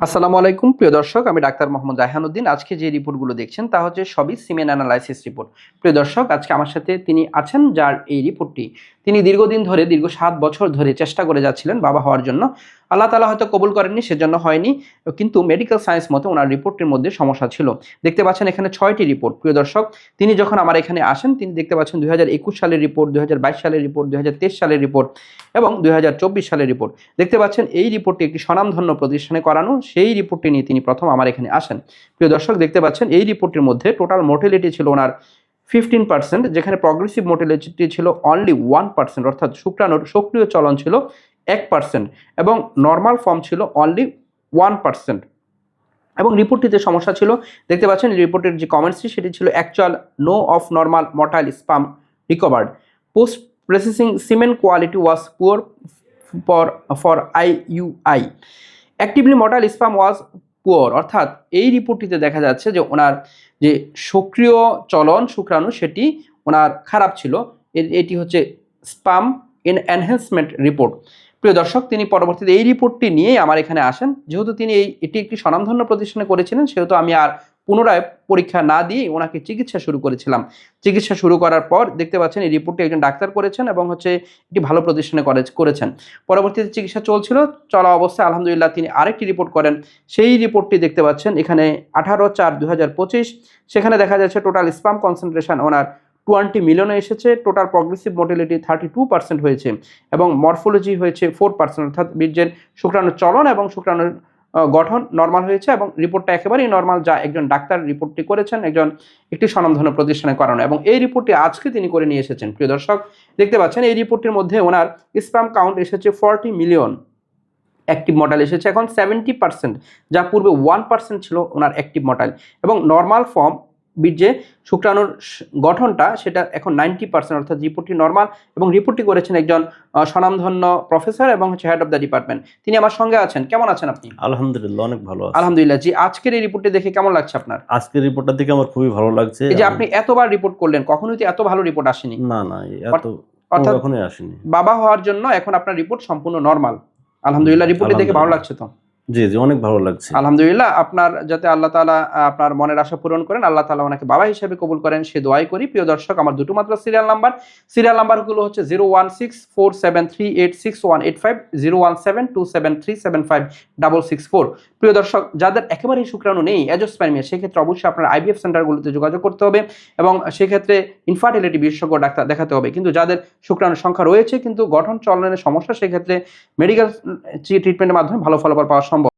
আসসালামু আলাইকুম। প্রিয় দর্শক, আমি ডাক্তার মোহাম্মদ জাহানুদ্দিন আজকে যে রিপোর্টগুলো দেখছেন, তা হচ্ছে সবই সিমেন অ্যানালাইসিস রিপোর্ট। প্রিয় দর্শক, আজকে আমার সাথে তিনি আছেন, যার এই রিপোর্টটি তিনি দীর্ঘদিন ধরে, দীর্ঘ সাত বছর ধরে চেষ্টা করে যাচ্ছিলেন বাবা হওয়ার জন্য। আল্লাহ তালা হয়তো কবুল করেননি, সেজন্য হয়নি, কিন্তু মেডিকেল সায়েন্স মতে ওনার রিপোর্টের মধ্যে সমস্যা ছিল। দেখতে পাচ্ছেন এখানে ছয়টি রিপোর্ট প্রিয় দর্শক। তিনি যখন আমার এখানে আসেন, তিনি দেখতে পাচ্ছেন দুই হাজার একুশ সালের রিপোর্ট দুই হাজার বাইশ সালের রিপোর্ট দুই হাজার তেইশ সালের রিপোর্ট এবং দুই হাজার চব্বিশ সালের রিপোর্ট দেখতে পাচ্ছেন এই রিপোর্টটি একটি স্বনামধন্য প্রতিষ্ঠানে করানো, সেই রিপোর্টটি নিয়ে তিনি প্রথম আমার এখানে আসেন। প্রিয় দর্শক, দেখতে পাচ্ছেন এই রিপোর্টের মধ্যে টোটাল মোর্টেলিটি ছিল ওনার ফিফটিন পার্সেন্ট যেখানে প্রগ্রেসিভ মোর্টেলিটি ছিল অনলি ওয়ান পার্সেন্ট অর্থাৎ শুক্রাণুর সক্রিয় চলন ছিল এক পার্সেন্ট এবং নর্মাল ফর্ম ছিল অনলি ওয়ান পার্সেন্ট এবং রিপোর্টটিতে সমস্যা ছিল, দেখতে পাচ্ছেন রিপোর্টের যে কমেন্টসটি সেটি ছিল actual no of normal motile sperm recovered post processing semen quality was poor for for I U I actively motile sperm was poor. অর্থাৎ এই রিপোর্টটিতে দেখা যাচ্ছে যে ওনার যে সক্রিয় চলন শুক্রাণু, সেটি ওনার খারাপ ছিল। এটি হচ্ছে স্পাম ইন এনহ্যান্সমেন্ট রিপোর্ট প্রিয় দর্শক, তিনি পরবর্তীতে এই রিপোর্টটি নিয়েই আমার এখানে আসেন। যেহেতু তিনি এই এটি একটি স্বনামধন্য প্রতিষ্ঠানে করেছিলেন, সেহেতু আমি আর পুনরায় পরীক্ষা না দিয়ে ওনাকে চিকিৎসা শুরু করেছিলাম। চিকিৎসা শুরু করার পর দেখতে পাচ্ছেন, এই রিপোর্টটি একজন ডাক্তার করেছেন এবং হচ্ছে একটি ভালো প্রতিষ্ঠানে করে করেছেন। পরবর্তীতে চিকিৎসা চলছিল, চলা অবস্থায় আলহামদুলিল্লাহ তিনি আরেকটি রিপোর্ট করেন। সেই রিপোর্টটি দেখতে পাচ্ছেন, এখানে আঠারো চার দু সেখানে দেখা যাচ্ছে টোটাল স্পাম কনসেন্ট্রেশন ওনার টোয়েন্টি মিলিয়নে এসেছে, total progressive motility thirty two percent হয়েছে এবং মরফোলজি হয়েছে ফোর পার্সেন্ট অর্থাৎ বীর্যের শুক্রাণুর চলন এবং শুক্রাণুর গঠন নর্মাল হয়েছে এবং রিপোর্টটা একেবারেই নর্মাল যা একজন ডাক্তার রিপোর্টটি করেছেন, একজন একটি স্বনামধন্য প্রতিষ্ঠানে করানো। এবং এই রিপোর্টটি আজকে তিনি করে নিয়ে এসেছেন, প্রিয় দর্শক, দেখতে পাচ্ছেন এই রিপোর্টটির মধ্যে ওনার স্প্যাম কাউন্ট এসেছে ফর্টি মিলিয়ন অ্যাক্টিভ মডেল এসেছে এখন সেভেন্টি পার্সেন্ট যা পূর্বে ওয়ান পার্সেন্ট ছিল ওনার অ্যাক্টিভ মডেল এবং নর্মাল ফর্ম বীর্যে শুক্রাণুর গঠনটা সেটা এখন নাইনটি পার্সেন্ট অর্থাৎ রিপোর্টটি নর্মাল এবং রিপোর্টটি করেছেন একজন স্বনামধন্য প্রফেসর এবং হচ্ছে হেড অফ দ্য ডিপার্টমেন্ট তিনি আমার সঙ্গে আছেন। কেমন আছেন আপনি? আলহামদুলিল্লাহ অনেক ভালো আলহামদুলিল্লাহ। জি আজকের এই রিপোর্টটি দেখে কেমন লাগছে আপনার? আজকের রিপোর্টটা দেখে আমার খুবই ভালো লাগছে। এই যে আপনি এতবার রিপোর্ট করলেন কখনোই তো এত ভালো রিপোর্ট আসেনি। না না এত অর্থাৎ বাবা হওয়ার জন্য এখন আপনার রিপোর্ট সম্পূর্ণ নর্মাল আলহামদুলিল্লাহ রিপোর্টটি দেখে ভালো লাগছে তো। জি জি, অনেক ভালো লাগছে। আলহামদুলিল্লাহ, আপনার যাতে আল্লাহ তালা আপনার মনের আশা পূরণ করেন, আল্লাহ তালা ওনাকে বাবা হিসেবে কবুল করেন, সে দোয়াই করি। প্রিয় দর্শক, আমার দুটো মাত্র সিরিয়াল নাম্বার সিরিয়াল নাম্বারগুলো হচ্ছে zero one six four seven three eight six one eight five zero one seven two seven three seven five double six four প্রিয় দর্শক, যাদের একেবারেই শুক্রাণু নেই অ্যাজোস্পার্মিয়া সেক্ষেত্রে অবশ্যই আপনার আইবিএফ সেন্টারগুলোতে যোগাযোগ করতে হবে এবং সেক্ষেত্রে ইনফার্টিলিটি বিশেষজ্ঞ ডাক্তার দেখাতে হবে। কিন্তু যাদের শুক্রাণুর সংখ্যা রয়েছে, কিন্তু গঠন চলনের সমস্যা, সেক্ষেত্রে মেডিকেল ট্রিটমেন্টের মাধ্যমে ভালো ফলাফল পাওয়া সম্ভব